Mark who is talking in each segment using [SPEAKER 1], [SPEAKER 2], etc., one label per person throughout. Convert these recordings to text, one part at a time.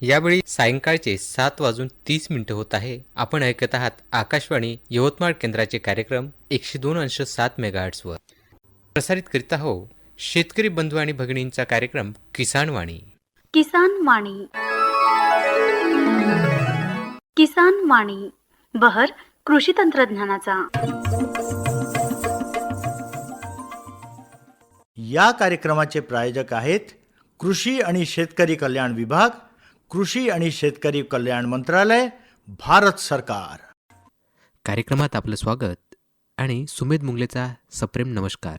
[SPEAKER 1] यावेळी सायंकाळचे सात वाजून तीस मिनिटं होत आहे. आपण ऐकत आहात आकाशवाणी यवतमाळ केंद्राचे कार्यक्रम एकशे दोन अंश सात मेगाहर्ट्सवर. प्रसारित करीत आहो शेतकरी बंधू आणि भगिनींचा कार्यक्रम किसान वाणी.
[SPEAKER 2] किसान वाणी. किसान वाणी बहर कृषी तंत्रज्ञानाचा.
[SPEAKER 3] या कार्यक्रमाचे प्रायोजक आहेत कृषी आणि शेतकरी कल्याण विभाग कृषी आणि शेतकरी कल्याण मंत्रालय भारत सरकार.
[SPEAKER 1] कार्यक्रमात आपलं स्वागत आणि सुमेध मुंगलेचा सप्रेम नमस्कार.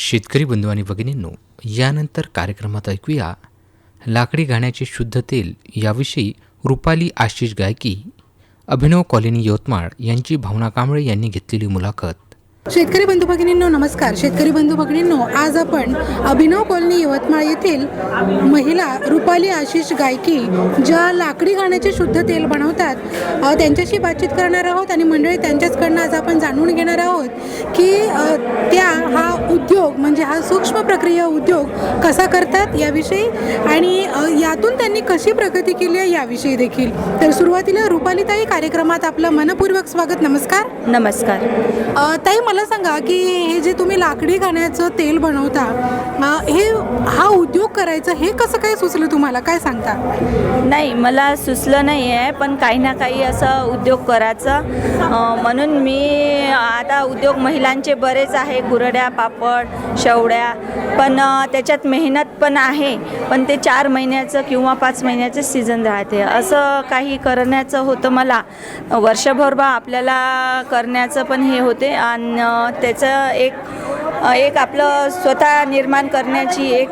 [SPEAKER 1] शेतकरी बंधू आणि भगिनींनो यानंतर कार्यक्रमात ऐकूया लाकडी गाण्याचे शुद्ध तेल याविषयी रुपाली आशिष गायकी अभिनव कॉलनी यवतमाळ यांची भावना कांबळे यांनी घेतलेली मुलाखत.
[SPEAKER 4] शेतकरी बंधू भगिनींनो नमस्कार. शेतकरी बंधू भगिनींनो आज आपण अभिनव कॉलनी यवतमाळ येथील महिला रुपाली आशिष गायकी ज्या लाकडी घाण्याचे शुद्ध तेल बनवतात त्यांच्याशी बातचीत करणार आहोत आणि मंडळी त्यांच्याचकडनं आज आपण जाणून घेणार आहोत की त्या हा उद्योग म्हणजे हा सूक्ष्म प्रक्रिया उद्योग कसा करतात याविषयी आणि यातून त्यांनी कशी प्रगती केली आहे याविषयी देखील. तर सुरुवातीला रुपालीताई कार्यक्रमात आपलं मनपूर्वक स्वागत. नमस्कार.
[SPEAKER 5] नमस्कार.
[SPEAKER 4] ताई मला मला सांगा की हे जे तुम्ही लाकडी घाण्याचं तेल बनवता हे हा उद्योग करायचं हे कसं काय सुचलं तुम्हाला? काय सांगता?
[SPEAKER 5] नाही मला सुचलं नाही आहे पण काही ना काही असं उद्योग करायचा. म्हणून मी आता उद्योग महिलांचे बरेच आहे कुरड्या पापड शेवड्या पण त्याच्यात मेहनत पण आहे पण ते चार महिन्याचं किंवा पाच महिन्याचं सीझन राहते. असं काही करण्याचं होतं मला. वर्षभर बा आपल्याला करण्याचं पण हे होते आणि त्याचं एक एक आपलं स्वतः निर्माण करण्याची एक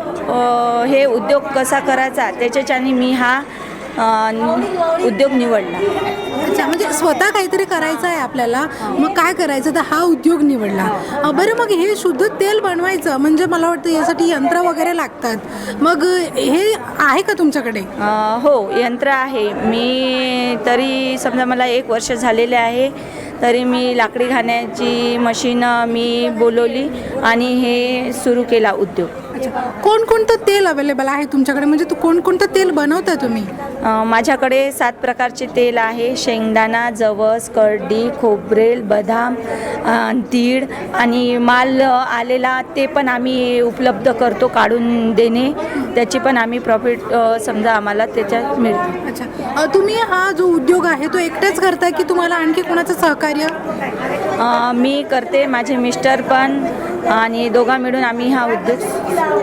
[SPEAKER 5] हे उद्योग कसा करायचा त्याच्याच्याने मी हा उद्योग निवडला.
[SPEAKER 4] अच्छा म्हणजे स्वतः काहीतरी करायचं आहे आपल्याला. मग काय करायचं? तर हा उद्योग निवडला. बरं मग हे शुद्ध तेल बनवायचं म्हणजे मला वाटतं यासाठी यंत्र वगैरे लागतात. मग हे आहे का तुमच्याकडे?
[SPEAKER 5] हो यंत्र आहे. मी तरी समजा मला एक वर्ष झालेले आहे. तरी मी लाकडी घाण्याची मशीन मी बोलवली आणि हे सुरू केला उद्योग.
[SPEAKER 4] अच्छा. कोणकोणतं तेल अवेलेबल आहे तुमच्याकडे? म्हणजे तू कोणकोणतं तेल बनवता तुम्ही?
[SPEAKER 5] अ, माझ्याकडे सात प्रकारचे तेल आहे. शेंगदाणा जवस करडी खोबरेल बदाम अ, तीळ आणि माल आलेला ते पण आम्ही उपलब्ध करतो काढून देणे. त्याची पण आम्ही प्रॉफिट समजा आम्हाला त्याच्यात मिळते.
[SPEAKER 4] अच्छा. अ, तुम्ही हा जो उद्योग आहे तो एकटेच करताय की तुम्हाला आणखी कोणाचं सहकार्य?
[SPEAKER 5] अ, मी करते. माझे मिस्टर पण आणि दोघा मिळून आम्ही हा उद्योग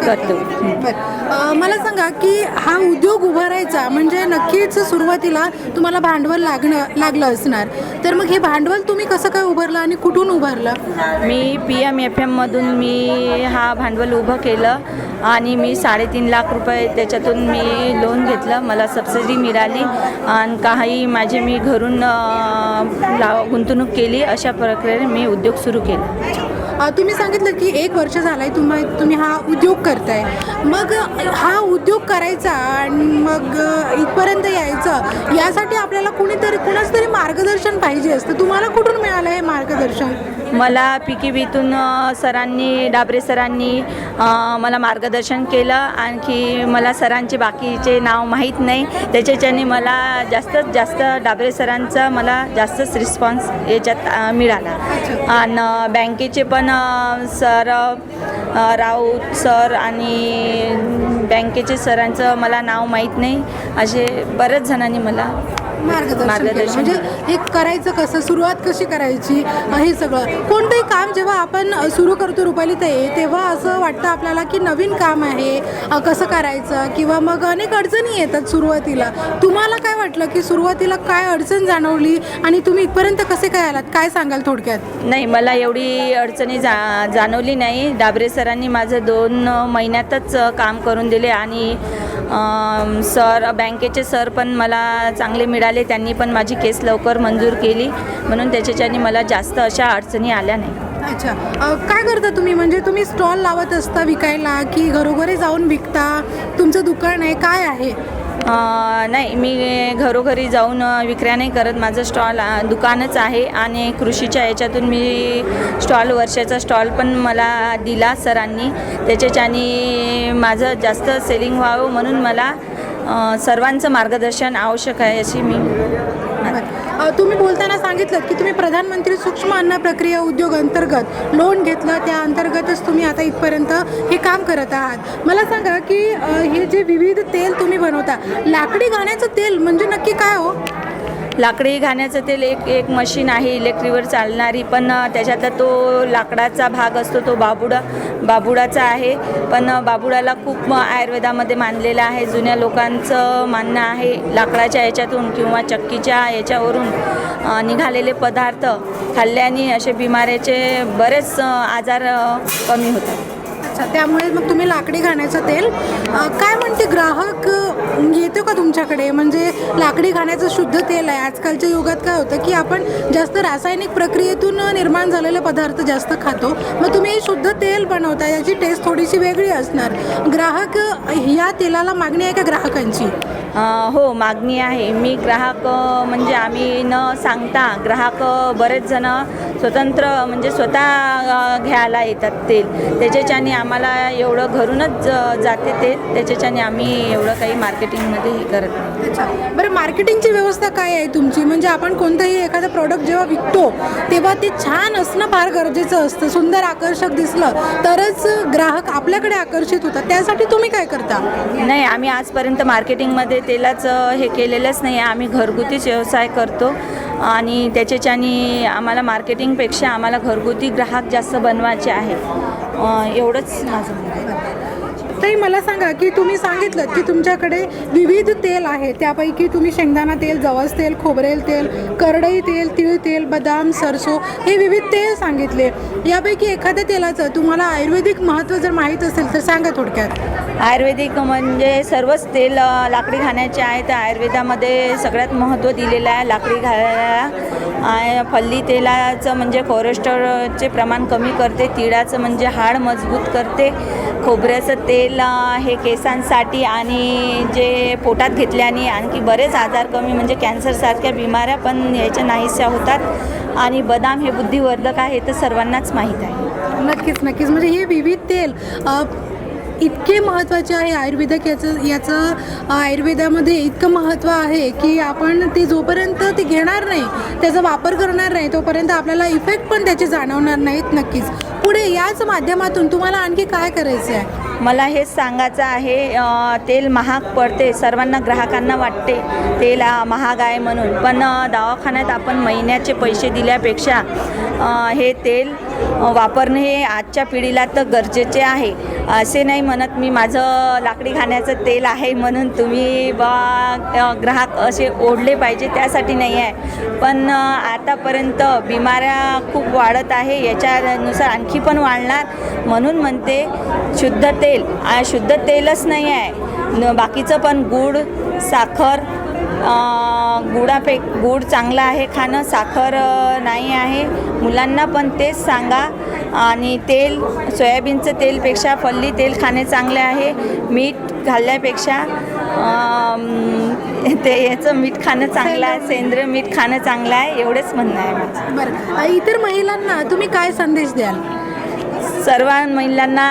[SPEAKER 5] करतो.
[SPEAKER 4] बरं. मला सांगा की हा उद्योग उभारायचा म्हणजे नक्कीच सुरुवातीला तुम्हाला भांडवल लागणं लागलं असणार. तर मग हे भांडवल तुम्ही कसं काय उभारलं आणि कुठून उभारलं?
[SPEAKER 5] मी पी एम एफ एममधून मी हा भांडवल उभं केलं आणि मी साडेतीन लाख रुपये त्याच्यातून मी लोन घेतलं. मला सबसिडी मिळाली आणि काही माझे मी घरून अ, लाव गुंतवणूक केली. अशा प्रकारे मी उद्योग सुरू केला.
[SPEAKER 4] तुम्ही सांगितलं की एक वर्ष झालंय तुम्हा तुम्ही हा उद्योग करताय. मग हा उद्योग करायचा आणि मग इथपर्यंत यायचं यासाठी आपल्याला कुणीतरी कुणाच तरी मार्गदर्शन पाहिजे असतं. तुम्हाला कुठून मिळालं हे मार्गदर्शन?
[SPEAKER 5] मला पी के बीतून सरांनी डाबरे सरांनी मला मार्गदर्शन केलं. आणखी मला सरांचे बाकीचे नाव माहीत नाही. त्याच्याच्याने मला जास्तीत जास्त डाबरे सरांचा मला जास्तच रिस्पॉन्स याच्यात मिळाला. आणि बँकेचे पण सर राऊत सर आणि बँकेचे सरांचं मला नाव माहीत नाही. असे बऱ्याच जणांनी मला
[SPEAKER 4] मार्गदर्शन केलं. म्हणजे हे करायचं कसं सुरुवात कशी करायची हे सगळं. कोणतंही काम जेव्हा आपण सुरू करतो रुपाली ताई तेव्हा असं वाटतं आपल्याला की नवीन काम आहे अ, कसं करायचं? किंवा मग अनेक अडचणी येतात सुरुवातीला. तुम्हाला काय वाटलं की सुरुवातीला काय अडचण जाणवली आणि तुम्ही इथपर्यंत कसे काय आलात? काय सांगाल थोडक्यात?
[SPEAKER 5] नाही मला एवढी अडचणी जा जाणवली नाही. डाबरे सरांनी माझं दोन महिन्यातच काम करून दिले आणि सर बँकेचे सर पण मला चांगले मिळाले. त्यांनी पण माझी केस लवकर मंजूर केली. म्हणून त्याच्याच्याने मला जास्त अशा अडचणी आल्या नाही.
[SPEAKER 4] अच्छा. अ, काय करता तुम्ही? म्हणजे तुम्ही स्टॉल लावत असता विकायला की घरोघरी जाऊन विकता? तुमचं दुकान आहे. काय आहे?
[SPEAKER 5] नाही मी घरोघरी जाऊन विक्र्या नाही करत. माझं स्टॉल दुकानच आहे आणि कृषीच्या याच्यातून मी स्टॉल वर्षाचा स्टॉल पण मला दिला सरांनी. त्याच्याच्याने माझं जास्त सेलिंग व्हावं म्हणून मला सर्वांचं मार्गदर्शन आवश्यक आहे अशी मी
[SPEAKER 4] तुम्ही बोलताना सांगितलं की तुम्ही प्रधानमंत्री सूक्ष्म अन्न प्रक्रिया उद्योग अंतर्गत लोन घेतलं. त्या अंतर्गतच तुम्ही आता इथपर्यंत हे काम करत आहात. मला सांगा की हे जे विविध तेल तुम्ही बनवता लाकडी घाण्याचं तेल म्हणजे नक्की काय हो?
[SPEAKER 5] लाकडी घाण्याचं तेल एक एक मशीन आहे इलेक्ट्रीवर चालणारी पण त्याच्यातला तो लाकडाचा भाग असतो तो बाबुडा बाबुडाचा आहे. पण बाबुडाला खूप आयुर्वेदामध्ये मानलेलं आहे. जुन्या लोकांचं मानणं आहे लाकडाच्या याच्यातून किंवा चक्कीच्या याच्यावरून निघालेले पदार्थ खाल्ल्याने असे बिमाऱ्याचे बरेच आजार कमी होतात.
[SPEAKER 4] अच्छा त्यामुळे मग तुम्ही लाकडी घाण्याचं तेल काय म्हणते ग्राहक म्हणजे येतो का तुमच्याकडे? म्हणजे लाकडी घाण्याचं शुद्ध तेल आहे. आजकालच्या युगात काय होतं की आपण जास्त रासायनिक प्रक्रियेतून निर्माण झालेले पदार्थ जास्त खातो. मग तुम्ही शुद्ध तेल बनवता याची टेस्ट थोडीशी वेगळी असणार. ग्राहक या तेलाला मागणी आहे का ग्राहकांची?
[SPEAKER 5] हो मागणी आहे. मी ग्राहक म्हणजे आम्ही न सांगता ग्राहक बरेच जण स्वतंत्र म्हणजे स्वतः घ्यायला येतात तेल. त्याच्याच्याने आम्हाला एवढं घरूनच जाते तेल. त्याच्याच्याने आम्ही एवढं काही मार्केटिंगमध्ये हे करत नाही.
[SPEAKER 4] अच्छा. बरं मार्केटिंगची व्यवस्था काय आहे तुमची? म्हणजे आपण कोणतंही एखादं प्रोडक्ट जेव्हा विकतो तेव्हा ते छान असणं फार गरजेचं असतं. सुंदर आकर्षक दिसलं तरच ग्राहक आपल्याकडे आकर्षित होतात. त्यासाठी तुम्ही काय करता?
[SPEAKER 5] नाही आम्ही आजपर्यंत मार्केटिंगमध्ये तेलाचं हे केलेलंच नाही आहे. आम्ही घरगुतीच व्यवसाय करतो आणि त्याच्याच्यानी आम्हाला मार्केटिंगपेक्षा आम्हाला घरगुती ग्राहक जास्त बनवायचे आहे अ, एवढंच माझं.
[SPEAKER 4] ताई मला सांगा की तुम्ही सांगितलं की तुमच्याकडे विविध तेल आहे. त्यापैकी तुम्ही शेंगदाणा तेल जवस तेल खोबरेल तेल करडई तेल तिळ तेल बदाम सरसो हे विविध तेल सांगितले. यापैकी एखाद्या तेलाचं तुम्हाला आयुर्वेदिक महत्त्व जर माहीत असेल तर सांगा थोडक्यात.
[SPEAKER 5] आयुर्वेदिक म्हणजे सर्वच तेल लाकडी घाण्याचे आहे. तर आयुर्वेदामध्ये सगळ्यात महत्त्व दिलेलं आहे लाकडी घालायला फल्ली तेलाचं म्हणजे कोलेस्ट्रॉलचे प्रमाण कमी करते तिळाचं म्हणजे हाड मजबूत करते. खोबऱ्याचं तेल हे केसांसाठी आणि जे पोटात घेतल्याने आणखी बरेच आजार कमी म्हणजे कॅन्सरसारख्या बिमाऱ्या पण याच्या नाहीशा होतात. आणि बदाम हे बुद्धिवर्धक आहे तर सर्वांनाच माहीत आहे.
[SPEAKER 4] नक्कीच नक्कीच. म्हणजे हे विविध तेल इतके महत्त्वाचे आहे आयुर्वेदिक याचं याचं आयुर्वेदामध्ये इतकं महत्त्व आहे की आपण ते जोपर्यंत ते घेणार नाही त्याचा वापर करणार नाही तोपर्यंत आपल्याला इफेक्ट पण त्याचे जाणवणार नाहीत नक्कीच. पुढे याच माध्यमातून तुम्हाला आणखी काय करायचं आहे
[SPEAKER 5] मला हेच सांगायचं आहे तेल महाग पडते सर्वांना ग्राहकांना वाटते तेल महाग आहे म्हणून. पण दवाखान्यात आपण महिन्याचे पैसे दिल्यापेक्षा हे तेल वापरणे हे आजच्या पिढीला तर गरजेचे आहे. असे नाही म्हणत मी माझं लाकडी खाण्याचं तेल आहे म्हणून तुम्ही बा ग्राहक असे ओढले पाहिजे त्यासाठी नाही आहे. पण आतापर्यंत बिमाऱ्या खूप वाढत आहे. याच्यानुसार आणखी पण वाढणार म्हणून म्हणते शुद्ध तेल शुद्ध तेलच नाही आहे. न बाकीचं पण गूळ साखर गुडापे गुड चांगला आहे खाणं साखर नाही आहे. मुलांना पण तेच सांगा. आणि तेल सोयाबीनचं तेलपेक्षा फल्ली तेल खाणे चांगले आहे. मीठ घालण्यापेक्षा ते याचं मीठ खाणं चांगलं आहे सेंद्रिय मीठ खाणं चांगलं आहे एवढंच म्हणणं आहे माझं.
[SPEAKER 4] बरं. इतर महिलांना तुम्ही काय संदेश द्याल?
[SPEAKER 5] सर्व महिलांना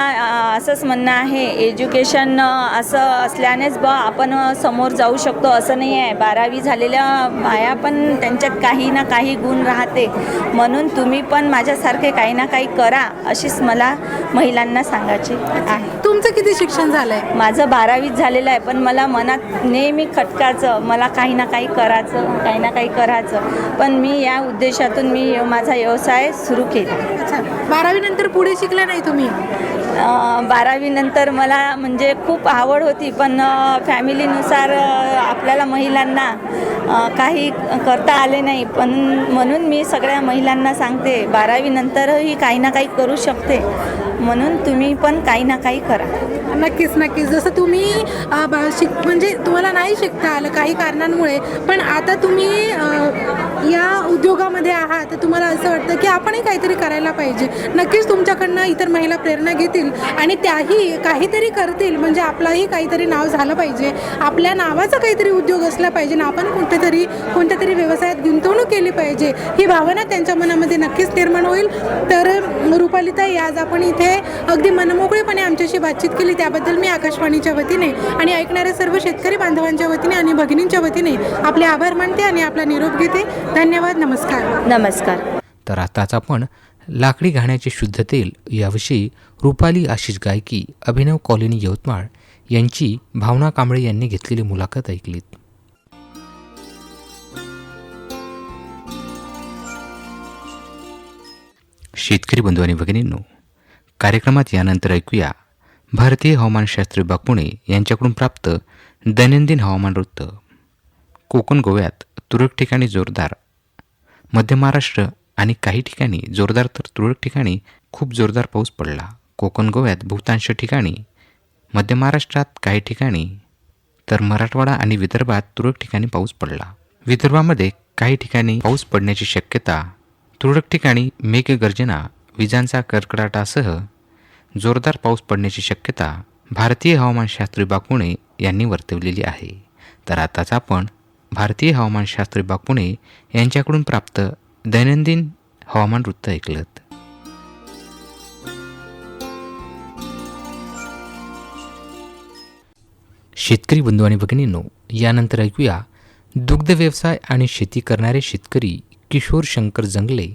[SPEAKER 5] असंच म्हणणं आहे एज्युकेशन असं असल्यानेच बा आपण समोर जाऊ शकतो असं नाही आहे. बारावी झालेल्या बाया पण त्यांच्यात काही ना काही गुण राहते. म्हणून तुम्ही पण माझ्यासारखे काही ना काही करा अशीच मला महिलांना सांगायची आहे.
[SPEAKER 4] तुमचं किती शिक्षण झालंय?
[SPEAKER 5] माझं बारावीत झालेलं आहे पण मला मनात नेहमी खटकाचं मला काही ना काही करायचं काही ना काही करायचं. पण मी या उद्देशातून मी माझा व्यवसाय सुरू केला.
[SPEAKER 4] अच्छा बारावी नंतर पुढे शिकला नाही तुम्ही?
[SPEAKER 5] बारावीनंतर मला म्हणजे खूप आवड होती पण फॅमिलीनुसार आपल्याला महिलांना काही करता आले नाही. पण म्हणून मी सगळ्या महिलांना सांगते बारावीनंतरही काही ना काही करू शकते. म्हणून तुम्ही पण काही ना काही करा.
[SPEAKER 4] नक्कीच नक्कीच. जसं तुम्ही शिक म्हणजे तुम्हाला नाही शिकता आलं काही कारणांमुळे पण आता तुम्ही या उद्योगामध्ये आहात तर तुम्हाला असं वाटतं की आपणही काहीतरी करायला पाहिजे. नक्कीच तुमच्याकडनं इतर महिला प्रेरणा घेतील आणि त्याही काहीतरी करतील म्हणजे आपलाही काहीतरी नाव झालं पाहिजे. आपल्या नावाचा काहीतरी उद्योग असला पाहिजे ना आपण कुठेतरी कोणत्या तरी व्यवसायात गुंतवणूक केली पाहिजे ही भावना त्यांच्या मनामध्ये नक्कीच निर्माण होईल. तर रुपालिताई आज आपण इथे अगदी मनमोकळेपणे आमच्याशी बातचीत केली. त्याबद्दल मी आकाशवाणीच्या वतीने आणि ऐकणाऱ्या सर्व शेतकरी बांधवांच्या वतीने आणि भगिनींच्या वतीने आपले आभार मानते आणि आपला निरोप घेते. धन्यवाद नमस्कार.
[SPEAKER 5] नमस्कार.
[SPEAKER 1] तर आताच आपण लाकडी घाण्याचे शुद्ध तेल याविषयी रुपाली आशिष गायकी अभिनव कॉलनी यवतमाळ यांची भावना कांबळे यांनी घेतलेली मुलाखत ऐकलीत. शेतकरी बंधू आणि भगिनींनो कार्यक्रमात यानंतर ऐकूया भारतीय हवामानशास्त्री विभाग पुणे यांच्याकडून प्राप्त दैनंदिन हवामान वृत्त. कोकण गोव्यात तुरळक ठिकाणी जोरदार मध्य महाराष्ट्र आणि काही ठिकाणी जोरदार तर तुरळक ठिकाणी खूप जोरदार पाऊस पडला. कोकण गोव्यात बहुतांश ठिकाणी मध्य महाराष्ट्रात काही ठिकाणी तर मराठवाडा आणि विदर्भात तुरळक ठिकाणी पाऊस पडला. विदर्भामध्ये काही ठिकाणी पाऊस पडण्याची शक्यता तुरळक ठिकाणी मेघगर्जना विजांचा कडकडाटासह जोरदार पाऊस पडण्याची शक्यता भारतीय हवामानशास्त्री बापुणे यांनी वर्तवलेली आहे. तर आताच आपण भारतीय हवामानशास्त्री बापुणे यांच्याकडून प्राप्त दैनंदिन हवामान वृत्त ऐकलं शेतकरी बंधू आणि भगिनींनो यानंतर ऐकूया दुग्ध व्यवसाय आणि शेती करणारे शेतकरी किशोर शंकर जंगले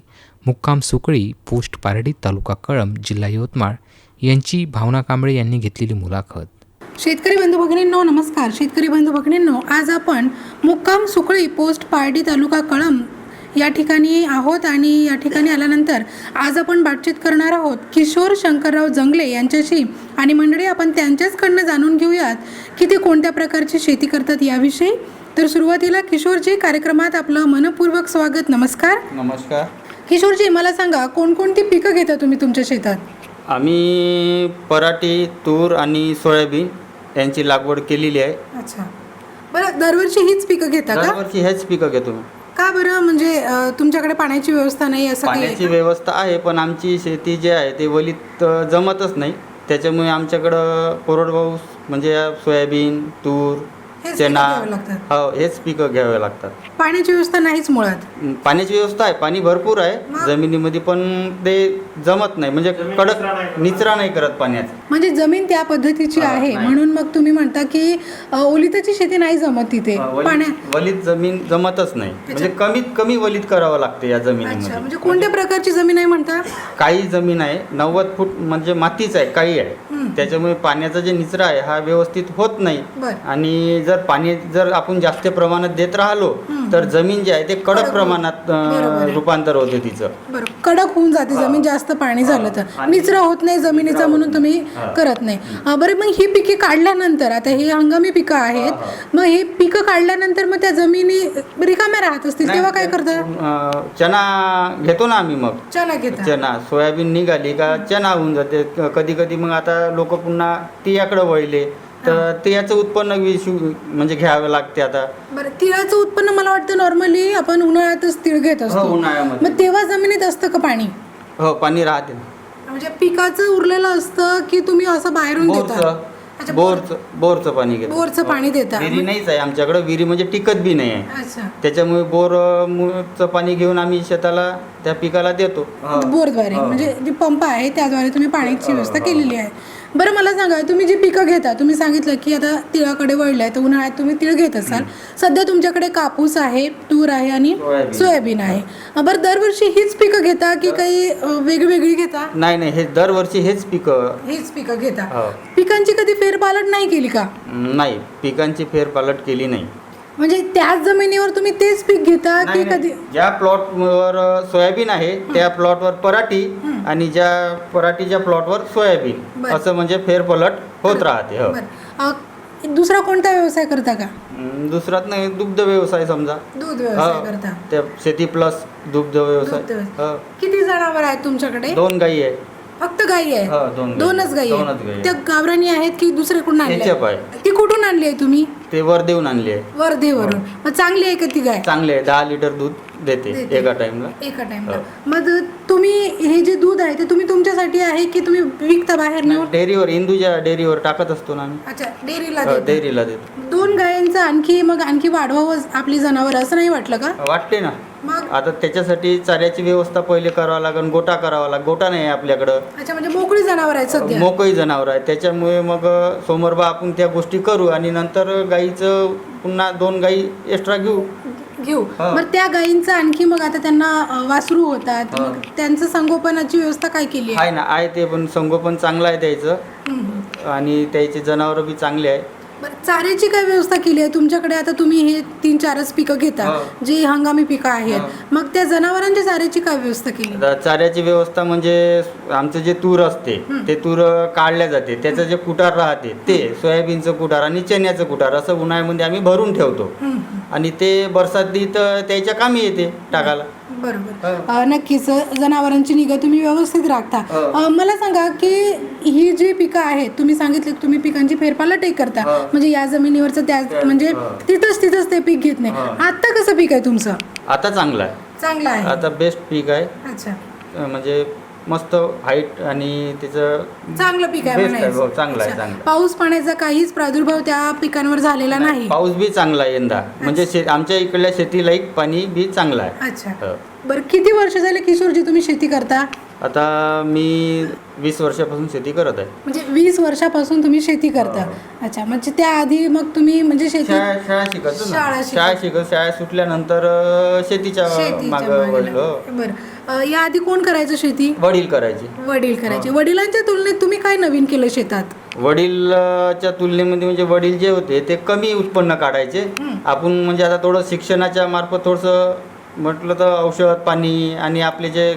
[SPEAKER 1] मुक्काम सुकळी पोस्ट पारडी तालुका कळंब जिल्हा यवतमाळ यांची भावना कांबळे यांनी घेतलेली मुलाखत.
[SPEAKER 4] शेतकरी बंधू भगिनींनो नमस्कार. शेतकरी बंधू भगिनींनो आज आपण मुक्काम सुकळी पोस्ट पारडी तालुका कळंब या ठिकाणी आहोत आणि या ठिकाणी आल्यानंतर आज आपण बातचीत करणार आहोत किशोर शंकरराव जंगले यांच्याशी आणि मंडळी आपण त्यांच्याचकडनं जाणून घेऊयात की ते कोणत्या प्रकारची शेती करतात याविषयी. तर सुरुवातीला किशोरजी कार्यक्रमात आपलं मनपूर्वक स्वागत नमस्कार.
[SPEAKER 6] नमस्कार.
[SPEAKER 4] किशोरजी मला सांगा कोणकोणती पिकं घेता तुम्ही तुमच्या शेतात?
[SPEAKER 6] आम्ही पराठी तूर आणि सोयाबीन यांची लागवड केलेली आहे.
[SPEAKER 4] अच्छा. बरं दरवर्षी हीच पिकं घेता का?
[SPEAKER 6] दरवर्षी हेच पिकं घेतो.
[SPEAKER 4] का बरं? म्हणजे अ, तुमच्याकडे पाण्याची व्यवस्था नाही असं काही आहे
[SPEAKER 6] पाण्याची
[SPEAKER 4] का?
[SPEAKER 6] व्यवस्था आहे पण आमची शेती जी आहे ते वलीत अ, जमतच नाही. त्याच्यामुळे आमच्याकडं कोरडवाहू म्हणजे सोयाबीन तूर
[SPEAKER 4] हेच
[SPEAKER 6] चना
[SPEAKER 4] पिकं घ्यावे लागतात.
[SPEAKER 6] हो हेच पिकं घ्यावे लागतात.
[SPEAKER 4] पाण्याची व्यवस्था नाहीच मुळात.
[SPEAKER 6] पाण्याची व्यवस्था आहे पाणी भरपूर आहे. जमिनीमध्ये पण ते जमत नाही म्हणजे कडक निचरा नाही करत. पाण्याचा.
[SPEAKER 4] म्हणजे जमीन त्या पद्धतीची
[SPEAKER 6] हा,
[SPEAKER 4] आहे.
[SPEAKER 6] नाही.
[SPEAKER 4] म्हणून मग तुम्ही म्हणता की अ, ओलिताची शेती नाही जमत तिथे. पाण्या
[SPEAKER 6] वलीत वलीत जमीन जमतच नाही. म्हणजे कमीत कमी वलीत करावं लागते या
[SPEAKER 4] अच्छा
[SPEAKER 6] जमिनीमध्ये.
[SPEAKER 4] म्हणजे कोणत्या प्रकारची जमीन आहे म्हणता?
[SPEAKER 6] काही जमीन आहे नव्वद फूट म्हणजे मातीच आहे काही आहे. त्याच्यामुळे पाण्याचा जे निचरा आहे हा व्यवस्थित होत नाही.
[SPEAKER 4] बर.
[SPEAKER 6] आणि जर पाणी जर आपण जास्त प्रमाणात देत राहिलो तर जमीन जी आहे ते कडक प्रमाणात अं. रूपांतर होते तिचं.
[SPEAKER 4] कडक होऊन जाते जमीन जास्त पाणी झालं तर. निचरा होत नाही जमिनीचा म्हणून तुम्ही
[SPEAKER 6] हा.
[SPEAKER 4] करत नाही. अ, बरं मग ही पिके काढल्यानंतर आता ही हंगामी पिकं आहेत मग ही पिकं काढल्यानंतर मग त्या जमिनी रिकाम्या राहत असतील तेव्हा काय करता?
[SPEAKER 6] अं, चना घेतो ना आम्ही मग.
[SPEAKER 4] चला घेता.
[SPEAKER 6] चना सोयाबीन निघाली का चना होऊन जाते. कधी कधी मग आता लोक पुन्हा तियाकडे वळले. तर तियाचं उत्पन्न विशु म्हणजे घ्यावं लागते आता.
[SPEAKER 4] बरं तिळाचं उत्पन्न मला वाटतं नॉर्मली आपण उन्हाळ्यातच तिळ घेत
[SPEAKER 6] हो,
[SPEAKER 4] असतो
[SPEAKER 6] उन्हाळ्यामध्ये.
[SPEAKER 4] मग तेव्हा जमिनीत असतं का पाणी?
[SPEAKER 6] हो पाणी राहते.
[SPEAKER 4] म्हणजे पिकाचं उरलेलं असतं की तुम्ही असं बाहेरून देता?
[SPEAKER 6] बोरचं.
[SPEAKER 4] अच्छा,
[SPEAKER 6] बोरचं बोरचं पाणी घेतो.
[SPEAKER 4] बोरचं पाणी देता.
[SPEAKER 6] विहिरी नाहीच आहे आमच्याकडे विहिरी म्हणजे टिकत बी नाही आहे.
[SPEAKER 4] अच्छा.
[SPEAKER 6] त्याच्यामुळे बोरचं पाणी घेऊन आम्ही शेताला त्या पिकाला देतो.
[SPEAKER 4] बोरद्वारे म्हणजे जे पंप आहे त्याद्वारे तुम्ही पाण्याची व्यवस्था केलेली आहे. बरं मला सांगा तुम्ही जी पिकं घेता तुम्ही सांगितलं की आता तिळाकडे वळलाय तर उन्हाळ्यात तुम्ही तिळ घेत असाल. सध्या तुमच्याकडे कापूस आहे तूर आहे आणि
[SPEAKER 6] सोयाबीन.
[SPEAKER 4] आहे. बरं दरवर्षी हीच पिकं घेता की काही वेगवेगळी घेता?
[SPEAKER 6] नाही नाही हे दरवर्षी हेच पिकं
[SPEAKER 4] हीच पिकं घेता.
[SPEAKER 6] हो.
[SPEAKER 4] पिकांची कधी फेरपालट नाही केली का?
[SPEAKER 6] नाही पिकांची फेरपालट केली नाही.
[SPEAKER 4] म्हणजे त्याच जमिनीवर तुम्ही तेच पीक घेता की
[SPEAKER 6] नाही, नाही.
[SPEAKER 4] कधी?
[SPEAKER 6] ज्या प्लॉटवर सोयाबीन आहे त्या प्लॉटवर पराठी आणि ज्या पराठीच्या प्लॉटवर सोयाबीन.
[SPEAKER 4] बरं.
[SPEAKER 6] असं म्हणजे फेरपलट होत राहते हो.
[SPEAKER 4] बरं. अं, दुसरा कोणता व्यवसाय करता का?
[SPEAKER 6] दुसरात नाही दुग्ध व्यवसाय समजा.
[SPEAKER 4] दूध व्यवसाय. करता.
[SPEAKER 6] त्या शेती प्लस दुग्ध व्यवसाय.
[SPEAKER 4] दुग्ध व्यवसाय.
[SPEAKER 6] हो.
[SPEAKER 4] किती जनावर आहेत तुमच्याकडे?
[SPEAKER 6] दोन गायी आहे
[SPEAKER 4] फक्त गायी आहे?
[SPEAKER 6] हो, दोन गायी.
[SPEAKER 4] दोनच गायी
[SPEAKER 6] दोनच
[SPEAKER 4] आहेत. त्या गावरानी आहेत की दुसरे कुठून आणले?
[SPEAKER 6] HF आहे.
[SPEAKER 4] ती कुठून आणली आहे तुम्ही?
[SPEAKER 6] ते वर देऊन आणली आहे.
[SPEAKER 4] वर्धेवरून मग चांगली आहे का ती गाय?
[SPEAKER 6] चांगले आहे. दहा लिटर दूध देते
[SPEAKER 4] देते.
[SPEAKER 6] एका टाइमला
[SPEAKER 4] एका टाइमला
[SPEAKER 6] हो.
[SPEAKER 4] मग तुम्ही हे जे दूध आहे ते तुम्ही तुमच्यासाठी आहे की तुम्ही विकता बाहेर नेऊन?
[SPEAKER 6] डेअरीवर इंदूच्या डेअरीवर टाकत असतो ना आम्ही.
[SPEAKER 4] अच्छा डेअरीला
[SPEAKER 6] हो,
[SPEAKER 4] देता.
[SPEAKER 6] डेअरीला देतो.
[SPEAKER 4] दोन गायांचं आणखी मग आणखी वाढवावं आपली जनावर असं नाही वाटलं का?
[SPEAKER 6] वाटते ना.
[SPEAKER 4] मग?
[SPEAKER 6] आता त्याच्यासाठी चाऱ्याची व्यवस्था पहिले करावं लागेल गोटा करावा लाग गोटा नाही आहे आपल्याकडं.
[SPEAKER 4] अच्छा म्हणजे मोकळी जनावर आहे सध्या.
[SPEAKER 6] मोकळी जनावर आहे त्याच्यामुळे मग सोमरबा आपण त्या गोष्टी करू आणि नंतर गाईचं पुन्हा दोन गाई एक्स्ट्रा घेऊ.
[SPEAKER 4] घेऊ.
[SPEAKER 6] हा.
[SPEAKER 4] बरं त्या गायींचं आणखी मग आता त्यांना अं, वासरू होतात. मग त्यांचं संगोपनाची व्यवस्था काय केली आहे?
[SPEAKER 6] आहे ना आहे ते पण संगोपन चांगलं आहे त्याचं.
[SPEAKER 4] हम्म.
[SPEAKER 6] आणि त्याचे जनावरं बी चांगले आहे.
[SPEAKER 4] बरं चाऱ्याची काय व्यवस्था केली आहे? तुमच्याकडे आता तुम्ही हे तीन चारच पिकं घेता
[SPEAKER 6] हा.
[SPEAKER 4] जे हंगामी पिकं. आहेत. मग त्या जनावरांच्या चाऱ्याची काय व्यवस्था केली?
[SPEAKER 6] आता चाऱ्याची व्यवस्था म्हणजे आमचं जे तूर असते ते तूर काढल्या जाते. त्याचं जे कुटार राहते ते सोयाबीनचं कुटार आणि चण्याचं कुटार असं उन्हाळ्यामध्ये आम्ही भरून ठेवतो. आणि ते बरसातीत त्याच्या कामी येते टाकायला.
[SPEAKER 4] बरोबर. अ, नक्कीच जनावरांची निगा तुम्ही व्यवस्थित राखता. अ, मला सांगा की ही जी पिकं आहेत तुम्ही सांगितलं की तुम्ही पिकांची फेरपालटही करता. म्हणजे या जमिनीवरचं त्या म्हणजे. तिथंच तिथंच ते पीक घेत नाही. आता कसं पीक आहे तुमचं
[SPEAKER 6] आता चांगलं आहे
[SPEAKER 4] चांगलं आहे
[SPEAKER 6] आता बेस्ट पीक आहे
[SPEAKER 4] अच्छा
[SPEAKER 6] अं, म्हणजे मस्त हाईट आणि त्याचं
[SPEAKER 4] चांगलं पीक आहे
[SPEAKER 6] Best आहे,
[SPEAKER 4] म्हणायचं.
[SPEAKER 6] चांगलं आहे,
[SPEAKER 4] अच्छा.
[SPEAKER 6] चांगलं आहे.
[SPEAKER 4] पाऊस पाण्याचा काहीच प्रादुर्भाव त्या पिकांवर झालेला नाही
[SPEAKER 6] पाऊस बी चांगला आहे यंदा म्हणजे शे आमच्या इकडल्या शेतीला पाणी बी चांगलं आहे
[SPEAKER 4] अच्छा
[SPEAKER 6] हो.
[SPEAKER 4] बरं किती वर्ष झाले किशोरजी तुम्ही शेती करता
[SPEAKER 6] आता मी वीस वर्षापासून शेती करत आहे.
[SPEAKER 4] म्हणजे वीस वर्षापासून तुम्ही शेती करता. अच्छा म्हणजे त्याआधी मग तुम्ही म्हणजे शेती
[SPEAKER 6] शाळा शाळा शिकत
[SPEAKER 4] शाळा शिकत.
[SPEAKER 6] शाळा शिकत शाळा सुटल्यानंतर अं, शेतीच्या
[SPEAKER 4] शेतीच्या
[SPEAKER 6] माग वळलो.
[SPEAKER 4] बरं. अ, याआधी कोण करायचं शेती?
[SPEAKER 6] वडील करायचे.
[SPEAKER 4] वडील करायचे. वडिलांच्या तुलनेत तुम्ही काय नवीन केलं शेतात?
[SPEAKER 6] वडीलच्या तुलनेमध्ये म्हणजे वडील जे होते ते कमी उत्पन्न काढायचे. आपण म्हणजे आता थोडं शिक्षणाच्या मार्फत थोडंसं म्हटलं तर औषध पाणी आणि आपले जे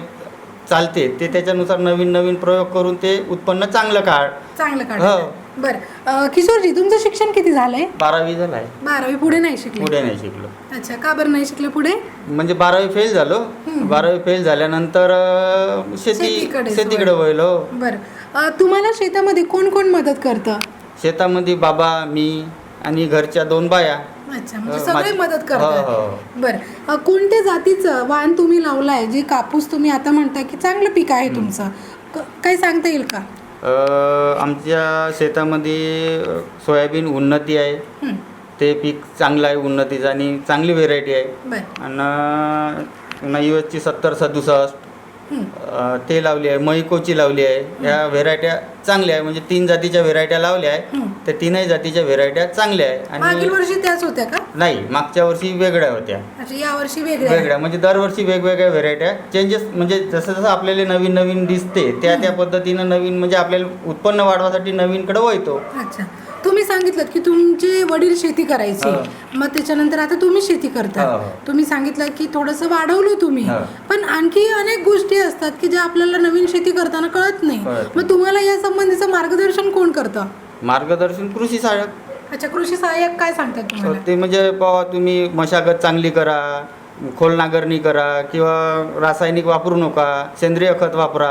[SPEAKER 6] चालते ते त्याच्यानुसार नवीन नवीन प्रयोग करून ते उत्पन्न चांगलं काढ.
[SPEAKER 4] चांगलं
[SPEAKER 6] हो.
[SPEAKER 4] काढलं बरं किशोरजी तुमचं शिक्षण किती झालंय?
[SPEAKER 6] बारावी झालं आहे
[SPEAKER 4] बारावी पुढे नाही शिकले.
[SPEAKER 6] पुढे नाही शिकलो.
[SPEAKER 4] अच्छा का बरं नाही शिकले पुढे?
[SPEAKER 6] म्हणजे बारावी फेल झालो. बारावी फेल झाल्यानंतर अं, शेती शेतीकडे
[SPEAKER 4] वळले.
[SPEAKER 6] वळलो.
[SPEAKER 4] बरं. अ, तुम्हाला शेतामध्ये कोण कोण मदत करतं?
[SPEAKER 6] शेतामध्ये बाबा मी आणि घरच्या दोन बाया.
[SPEAKER 4] अच्छा म्हणजे
[SPEAKER 6] हो,
[SPEAKER 4] सगळे
[SPEAKER 6] माझी-
[SPEAKER 4] मदत
[SPEAKER 6] हो,
[SPEAKER 4] करतात.
[SPEAKER 6] हो.
[SPEAKER 4] बरं. अ, कोणत्या जातीचं वाण तुम्ही लावलाय जे कापूस तुम्ही आता म्हणता की चांगलं पीक आहे तुमचं? क- काही सांगता येईल का?
[SPEAKER 6] अ, आमच्या शेतामध्ये अ, सोयाबीन उन्नती आहे.
[SPEAKER 4] हं,
[SPEAKER 6] ते पीक चांगलं आहे उन्नतीचं आणि चांगली व्हेरायटी आहे.
[SPEAKER 4] बरं.
[SPEAKER 6] आणि यू एसची सत्तर सदुसष्ट
[SPEAKER 4] हं.
[SPEAKER 6] ते लावली आहे मैकोची लावली आहे. ह्या व्हेरायट्या चांगल्या आहे म्हणजे तीन जातीच्या व्हेरायट्या लावल्या आहे. त्या तीनही जातीच्या व्हेरायट्या चांगल्या आहे.
[SPEAKER 4] मागील वर्षी त्याच होत्या का?
[SPEAKER 6] नाही मागच्या वर्षी वेगळ्या होत्या.
[SPEAKER 4] अच्छा या वर्षी वेगळ्या.
[SPEAKER 6] वेगळ्या म्हणजे दरवर्षी वेगवेगळ्या व्हेरायट्या. चेंजेस म्हणजे जसं जसं आपल्याला नवीन नवीन दिसते त्या त्या पद्धतीनं नवीन म्हणजे आपल्याला उत्पन्न वाढवासाठी नवीनकडे वळतो.
[SPEAKER 4] अच्छा. तुम्ही सांगितलं की तुमचे वडील शेती करायचे. मग त्याच्यानंतर आता तुम्ही शेती करता. तुम्ही सांगितलं की थोडंसं वाढवलं तुम्ही. पण आणखी अनेक गोष्टी असतात की ज्या आपल्याला नवीन शेती करताना कळत नाही. मग तुम्हाला या संबंधीचं मार्गदर्शन कोण करतं?
[SPEAKER 6] मार्गदर्शन कृषी सहाय्यक.
[SPEAKER 4] अच्छा कृषी सहाय्यक काय सांगतात तुम्हाला?
[SPEAKER 6] ते म्हणजे बाबा तुम्ही मशागत चांगली करा खोल नांगरणी करा किंवा रासायनिक वापरू नका सेंद्रिय खत वापरा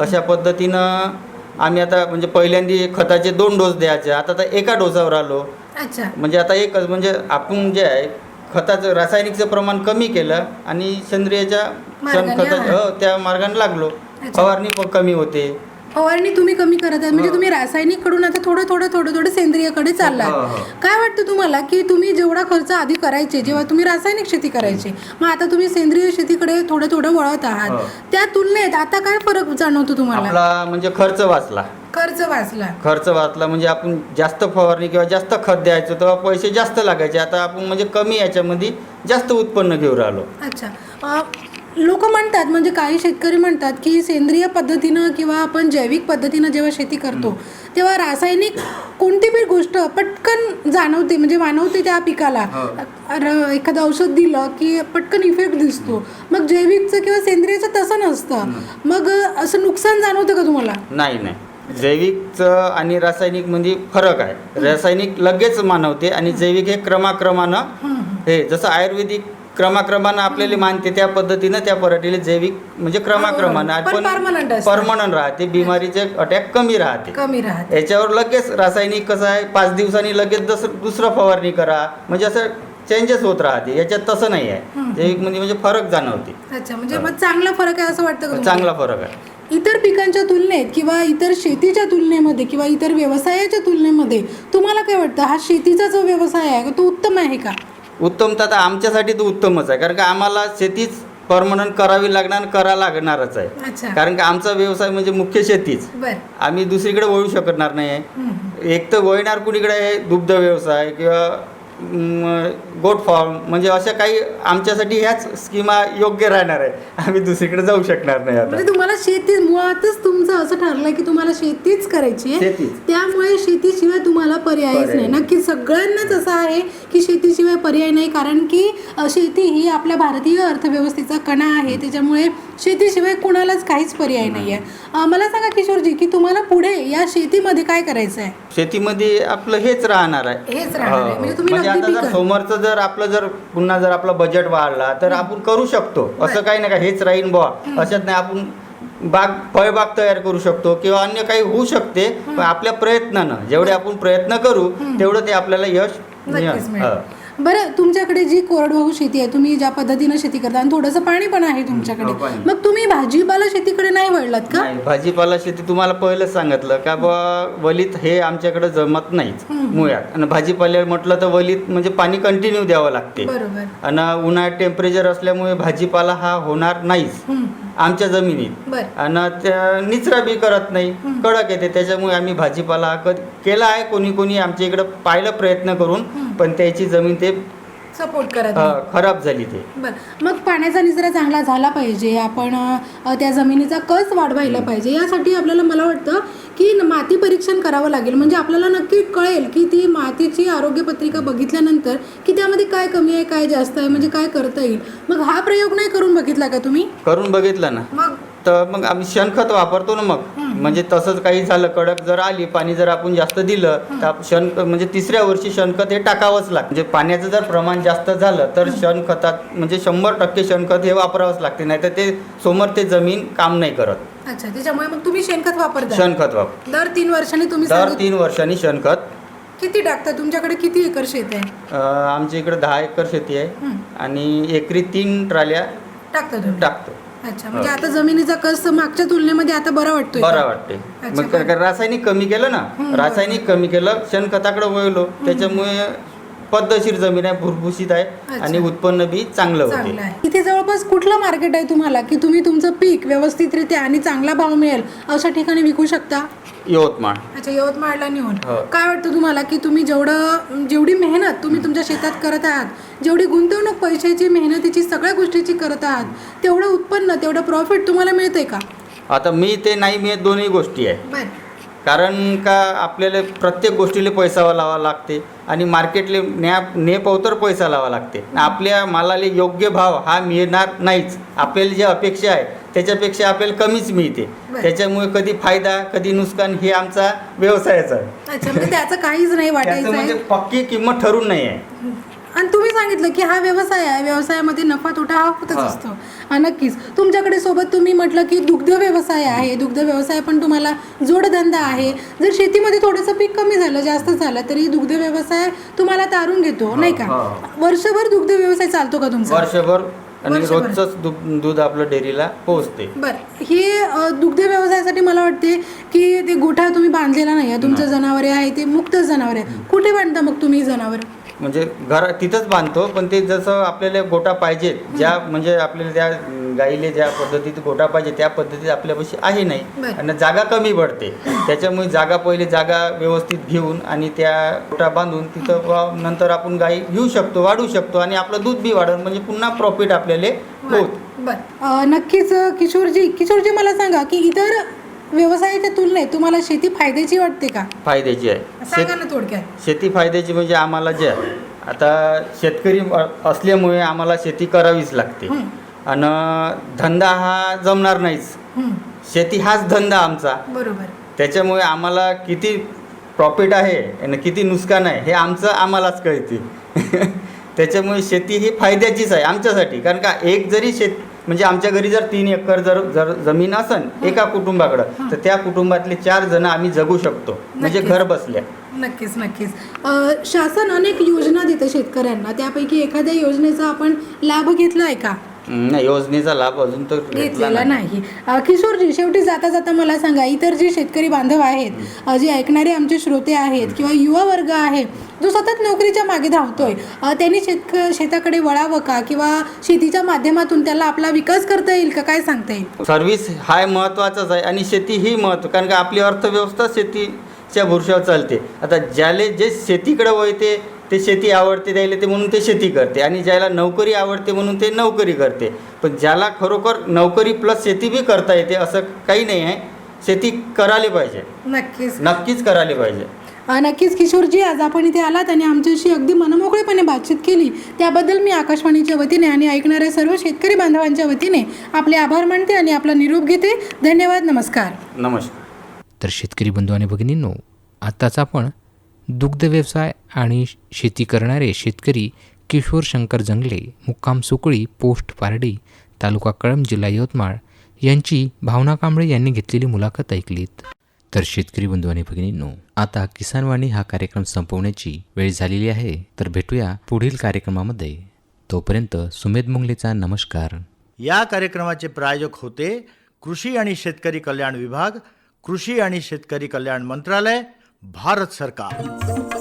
[SPEAKER 6] अशा पद्धतीनं आम्ही आता म्हणजे पहिल्यांदा खताचे दोन डोस द्यायचे. आता तर एका डोसावर आलो.
[SPEAKER 4] अच्छा.
[SPEAKER 6] म्हणजे आता एकच म्हणजे आपण जे आहे खताचं रासायनिकचं प्रमाण कमी केलं आणि सेंद्रियच्या खताच्या
[SPEAKER 4] हा.
[SPEAKER 6] त्या मार्गाने लागलो. फवारणी पण कमी होते.
[SPEAKER 4] फवारणी तुम्ही कमी करत आहात. म्हणजे तुम्ही रासायनिककडून आता थोडं थोडं थोडं थोडं सेंद्रियकडे चाललात. काय वाटतं तुम्हाला की तुम्ही जेवढा खर्च आधी करायचे जेव्हा तुम्ही रासायनिक शेती करायची मग आता तुम्ही सेंद्रिय शेतीकडे थोडं थोडं वळत आहात. त्या तुलनेत आता काय फरक जाणवतो तुम्हाला?
[SPEAKER 6] आपला म्हणजे खर्च वाचला.
[SPEAKER 4] खर्च वाचला.
[SPEAKER 6] खर्च वाचला म्हणजे आपण जास्त फवारणी किंवा जास्त खत द्यायचो तेव्हा पैसे जास्त लागायचे. आता आपण म्हणजे कमी याच्यामध्ये जास्त उत्पन्न घेऊ राहिलो.
[SPEAKER 4] अच्छा. लोक म्हणतात म्हणजे काही शेतकरी म्हणतात की सेंद्रिय पद्धतीनं किंवा आपण जैविक पद्धतीनं जेव्हा शेती करतो तेव्हा रासायनिक कोणती बी गोष्ट पटकन जाणवते म्हणजे मानवते त्या पिकाला. र- एखादं औषध दिलं की पटकन इफेक्ट दिसतो. मग जैविकचं किंवा सेंद्रियचं तसं नसतं. मग असं नुकसान जाणवतं का तुम्हाला?
[SPEAKER 6] नाही नाही. जैविकचं आणि रासायनिकमध्ये फरक आहे. रासायनिक लगेच मानवते आणि जैविक हे क्रमाक्रमानं हे जसं आयुर्वेदिक क्रमाक्रमानं आपल्याला मानते त्या पद्धतीनं त्या पराठीला जैविक म्हणजे क्रमाक्रमानं.
[SPEAKER 4] पण permanent असतं.
[SPEAKER 6] परमनंट राहते. बिमारीचे अटॅक कमी राहते.
[SPEAKER 4] कमी राहत.
[SPEAKER 6] याच्यावर लगेच रासायनिक कसं आहे पाच दिवसांनी लगेच दुसरं दुसरं फवारणी करा. म्हणजे असं चेंजेस होत राहते. याच्यात तसं नाही आहे. जैविकमध्ये म्हणजे फरक जाणवते.
[SPEAKER 4] अच्छा म्हणजे मग चांगला फरक आहे असं वाटतं का तुम्हाला?
[SPEAKER 6] चांगला फरक आहे.
[SPEAKER 4] इतर पिकांच्या तुलनेत किंवा इतर शेतीच्या तुलनेमध्ये किंवा इतर व्यवसायाच्या तुलनेमध्ये तुम्हाला काय वाटतं? हा शेतीचा जो व्यवसाय आहे तो उत्तम आहे का?
[SPEAKER 6] उत्तम तर आता आमच्यासाठी तर उत्तमच आहे. कारण का आम्हाला शेतीच परमनंट करावी लागणार करा लागणारच आहे. कारण का आमचा व्यवसाय म्हणजे मुख्य शेतीच. आम्ही दुसरीकडे वळू शकणार नाही एक तर वळणार कुणीकडे आहे? दुग्ध व्यवसाय किंवा गोट फार्म म्हणजे अशा काही आमच्यासाठी ह्याच स्कीमा योग्य राहणार आहे. आम्ही दुसरीकडे जाऊ शकणार नाही आता.
[SPEAKER 4] म्हणजे तुम्हाला शेती मुळातच तुमचं असं ठरलंय की तुम्हाला शेतीच करायची आहे.
[SPEAKER 6] शेतीच.
[SPEAKER 4] त्यामुळे शेतीशिवाय तुम्हाला पर्यायच
[SPEAKER 6] पर्याय
[SPEAKER 4] नाही.
[SPEAKER 6] नाही.
[SPEAKER 4] नक्की सगळ्यांनाच असं आहे की शेतीशिवाय पर्याय नाही कारण की अ, शेती ही आपल्या भारतीय अर्थव्यवस्थेचा कणा आहे. त्याच्यामुळे शेतीशिवाय कुणालाच काहीच पर्याय नाही. आहे मला सांगा किशोरजी की तुम्हाला पुढे या शेतीमध्ये काय करायचं आहे
[SPEAKER 6] शेतीमध्ये आपलं हेच राहणार आहे.
[SPEAKER 4] हेच राहणार आहे.
[SPEAKER 6] हो.
[SPEAKER 4] म्हणजे तुम्ही
[SPEAKER 6] म्हणजे
[SPEAKER 4] नगदी
[SPEAKER 6] आता जर
[SPEAKER 4] पिकं-
[SPEAKER 6] समोरचं जर आपलं जर पुन्हा जर आपलं बजेट वाढला तर आपण करू शकतो. असं काही नाही का हेच राहीन बुवा. अशात नाही आपण बाग फळबाग तयार करू शकतो किंवा अन्य काही होऊ शकते पण आपल्या प्रयत्नानं जेवढे आपण प्रयत्न करू तेवढं ते आपल्याला यश
[SPEAKER 4] नक्कीच
[SPEAKER 6] मिळेल.
[SPEAKER 4] मिळेल.
[SPEAKER 6] हो.
[SPEAKER 4] बरं तुमच्याकडे जी कोरडवाहू शेती आहे तुम्ही ज्या पद्धतीनं शेती करता आणि थोडंसं पाणी पण आहे तुमच्याकडे.
[SPEAKER 6] हो, पाणी.
[SPEAKER 4] मग तुम्ही भाजीपाला शेतीकडे नाही वळलात का?
[SPEAKER 6] नाही भाजीपाला शेती तुम्हाला पहिलंच सांगितलं का बा वलीत हे आमच्याकडे जमत नाहीच मुळात. आणि भाजीपाला म्हटलं तर वलीत म्हणजे पाणी कंटिन्यू द्यावं लागते.
[SPEAKER 4] बरोबर.
[SPEAKER 6] आणि उन्हाळ्यात टेम्परेचर असल्यामुळे भाजीपाला हा होणार नाहीच.
[SPEAKER 4] हम्म.
[SPEAKER 6] आमच्या जमिनीत.
[SPEAKER 4] बर.
[SPEAKER 6] आणि त्या निचरा बी करत नाही. कडक येते. त्याच्यामुळे आम्ही भाजीपाला हा कधी केला आहे. कोणी कोणी आमच्या इकडं पाहिलं प्रयत्न करून पण त्याची जमीन ते
[SPEAKER 4] सपोर्ट करत
[SPEAKER 6] अ, खराब झाली ते.
[SPEAKER 4] बर. मग पाण्याचा निचरा चांगला झाला पाहिजे. आपण अ, त्या जमिनीचा कस वाढवायला पाहिजे? यासाठी आपल्याला मला वाटतं की न- माती परीक्षण करावं लागेल. म्हणजे आपल्याला नक्की कळेल की ती मातीची आरोग्य पत्रिका बघितल्यानंतर की त्यामध्ये काय कमी आहे काय जास्त आहे म्हणजे काय करता येईल. मग हा प्रयोग नाही करून बघितला का तुम्ही?
[SPEAKER 6] करून बघितलं ना.
[SPEAKER 4] मग
[SPEAKER 6] तर मग आम्ही शेणखत वापरतो ना मग. म्हणजे तसंच काही झालं कडक जर आली पाणी जर आपण जास्त दिलं तर आप- शेण म्हणजे तिसऱ्या वर्षी शेणखत हे टाकावंच लागतं. म्हणजे पाण्याचं जर प्रमाण जास्त झालं तर शेणखतात म्हणजे शंभर टक्के शेणखत हे वापरावंच लागते. नाही तर ते समोर ते जमीन काम नाही करत.
[SPEAKER 4] अच्छा त्याच्यामुळे मग तुम्ही शेणखत वापरता?
[SPEAKER 6] शेणखत वापर
[SPEAKER 4] दर तीन वर्षांनी तुम्ही
[SPEAKER 6] दर तीन वर्षांनी शेणखत
[SPEAKER 4] किती टाकता? तुमच्याकडे किती एकर शेत आहे?
[SPEAKER 6] आमच्या इकडे दहा एकर शेती आहे. आणि एकरी तीन ट्राल्या
[SPEAKER 4] टाकता
[SPEAKER 6] टाकतो.
[SPEAKER 4] अच्छा म्हणजे आता जमिनीचा कस मागच्या तुलनेमध्ये आता बरा वाटतोय
[SPEAKER 6] बरं? वाटते मग रासायनिक कमी केलं ना? रासायनिक कमी केलं शेणखताकडे वळलो. त्याच्यामुळे पद्धतशीर जमीन आहे भुसभुशीत आहे. आणि उत्पन्न बी चांगलं
[SPEAKER 4] चांगलं
[SPEAKER 6] होते
[SPEAKER 4] आहे. इथे जवळपास कुठलं मार्केट आहे तुम्हाला? की तुम्ही तुमचं पीक व्यवस्थितरित्या आणि चांगला भाव मिळेल अशा ठिकाणी विकू शकता?
[SPEAKER 6] यवतमाळ.
[SPEAKER 4] अच्छा यवतमाळला नेऊन.
[SPEAKER 6] हो.
[SPEAKER 4] काय वाटतं तुम्हाला की तुम्ही जेवढं जेवढी मेहनत तुम्ही तुमच्या शेतात करत आहात जेवढी गुंतवणूक पैशाची मेहनतीची सगळ्या गोष्टीची करत आहात तेवढं उत्पन्न तेवढं प्रॉफिट तुम्हाला मिळतंय का?
[SPEAKER 6] आता मी ते नाही मी दोन्ही गोष्टी आहे.
[SPEAKER 4] बर.
[SPEAKER 6] कारण का आपल्याला प्रत्येक गोष्टीला पैसा लावा लागते आणि मार्केटले न्या ने पवतर पैसा लावा लागते. आपल्या मालाला योग्य भाव हा मिळणार नाहीच. आपल्याला जी अपेक्षा आहे त्याच्यापेक्षा आपल्याला कमीच मिळते. त्याच्यामुळे कधी फायदा कधी नुकसान हे आमचा व्यवसायाचा आहे.
[SPEAKER 4] म्हणजे त्याचं काहीच नाही वाटायचं
[SPEAKER 6] म्हणजे पक्की किंमत ठरून नाही आहे
[SPEAKER 4] आणि तुम्ही सांगितलं की हा व्यवसाय आहे. व्यवसायामध्ये नफा तोटा हा होतच
[SPEAKER 6] हा.
[SPEAKER 4] असतो. हा नक्कीच. तुमच्याकडे सोबत तुम्ही म्हटलं की दुग्ध व्यवसाय आहे. दुग्ध व्यवसाय पण तुम्हाला जोडधंदा आहे. जर शेतीमध्ये थोडंसं पीक कमी झालं जास्त झालं तरी दुग्ध व्यवसाय तुम्हाला तारून घेतो नाही का?
[SPEAKER 6] हा.
[SPEAKER 4] वर्षभर दुग्ध व्यवसाय चालतो का तुमचा?
[SPEAKER 6] वर्षभर आणि
[SPEAKER 4] वर्षभर.
[SPEAKER 6] रोजचंच दूध दूध आपलं डेअरीला पोहोचते.
[SPEAKER 4] बरं. हे अ, दुग्ध व्यवसायासाठी मला वाटते की ते गोठा तुम्ही बांधलेला नाही आहे. तुमचं जनावरे आहे ते मुक्त जनावर आहे. कुठे बांधता मग तुम्ही जनावर?
[SPEAKER 6] म्हणजे घर तिथंच बांधतो पण ते जसं आपल्याला गोटा पाहिजे ज्या म्हणजे आपल्याला त्या गाईले ज्या पद्धतीत गोटा पाहिजे त्या पद्धतीत आपल्यापाशी आहे नाही. आणि जागा कमी पडते. त्याच्यामुळे जागा पहिले जागा व्यवस्थित घेऊन आणि त्या गोटा बांधून तिथं नंतर आपण गाई घेऊ शकतो वाढू शकतो आणि आपलं दूध बी वाढून म्हणजे पुन्हा प्रॉफिट आपल्याला होत.
[SPEAKER 4] बर. नक्कीच किशोरजी किशोरजी मला सांगा की इतर व्यवसायाच्या तुलनेत तुम्हाला शेती फायद्याची वाटते का?
[SPEAKER 6] फायद्याची आहे.
[SPEAKER 4] सांगा ना थोडक्यात.
[SPEAKER 6] शेती फायद्याची म्हणजे आम्हाला जे आहे आता शेतकरी अ- असल्यामुळे आम्हाला शेती करावीच लागते.
[SPEAKER 4] हं.
[SPEAKER 6] आणि धंदा हा जमणार नाहीच.
[SPEAKER 4] हं,
[SPEAKER 6] शेती हाच धंदा आमचा.
[SPEAKER 4] बरोबर.
[SPEAKER 6] त्याच्यामुळे आम्हाला किती प्रॉफिट आहे आणि किती नुकसान आहे हे आमचं आम्हालाच कळते. त्याच्यामुळे शेती ही फायद्याचीच आहे आमच्यासाठी. कारण का एक जरी शेत म्हणजे आमच्या घरी जर तीन एकर जर जर जमीन असन एका कुटुंबाकडं तर त्या कुटुंबातले चार जण आम्ही जगू शकतो. म्हणजे. घर बसल्या.
[SPEAKER 4] नक्कीच नक्कीच. शासन अनेक योजना देतं शेतकऱ्यांना. त्यापैकी एखाद्या योजनेचा आपण लाभ घेतला आहे का?
[SPEAKER 6] नाही योजनेचा लाभ अजून तर घेतला
[SPEAKER 4] घेतलेला
[SPEAKER 6] नाही.
[SPEAKER 4] नाही. अ, किशोरजी शेवटी जाता जाता मला सांगा इतर जे शेतकरी बांधव आहेत अ, जे ऐकणारे आमचे श्रोते आहेत किंवा युवा वर्ग आहे जो सतत नोकरीच्या मागे धावतोय अ, त्यांनी शेतक शेताकडे वळावं का? किंवा शेतीच्या माध्यमातून त्याला आपला विकास करता येईल का? काय सांगता येईल?
[SPEAKER 6] सर्व्हिस हाय महत्त्वाचाच आहे आणि शेती ही महत्त्व कारण का आपली अर्थव्यवस्था शेतीच्या भुरशावर चालते. आता ज्याले जे शेतीकडे वळते ते शेती आवडते त्याला ते म्हणून ते शेती करते. आणि ज्याला नोकरी आवडते म्हणून ते नोकरी करते. पण ज्याला खरोखर नोकरी प्लस शेती बी करता येते असं काही नाही आहे. शेती करायला पाहिजे.
[SPEAKER 4] नक्कीच.
[SPEAKER 6] नक्कीच करायला पाहिजे.
[SPEAKER 4] नक्कीच किशोरजी आज आपण इथे आलात आणि आमच्याशी अगदी मनमोकळेपणे बातचीत केली. त्याबद्दल मी आकाशवाणीच्या वतीने आणि ऐकणाऱ्या सर्व शेतकरी बांधवांच्या वतीने आपले आभार मानते आणि आपला निरोप घेते. धन्यवाद नमस्कार.
[SPEAKER 6] नमस्कार.
[SPEAKER 1] तर शेतकरी बंधू आणि भगिनींनो आत्ताच आपण दुग्ध व्यवसाय आणि शेती करणारे शेतकरी किशोर शंकर जंगले मुक्काम सुकळी पोस्ट पारडी तालुका कळंब जिल्हा यवतमाळ यांची भावना कांबळे यांनी घेतलेली मुलाखत ऐकलीत. तर शेतकरी बंधू आणि भगिनींनो आता किसानवाणी हा कार्यक्रम संपवण्याची वेळ झालेली आहे. तर भेटूया पुढील कार्यक्रमामध्ये. तोपर्यंत सुमेध मुंगलेचा नमस्कार.
[SPEAKER 3] या कार्यक्रमाचे प्रायोजक होते कृषी आणि शेतकरी कल्याण विभाग कृषी आणि शेतकरी कल्याण मंत्रालय भारत सरकार।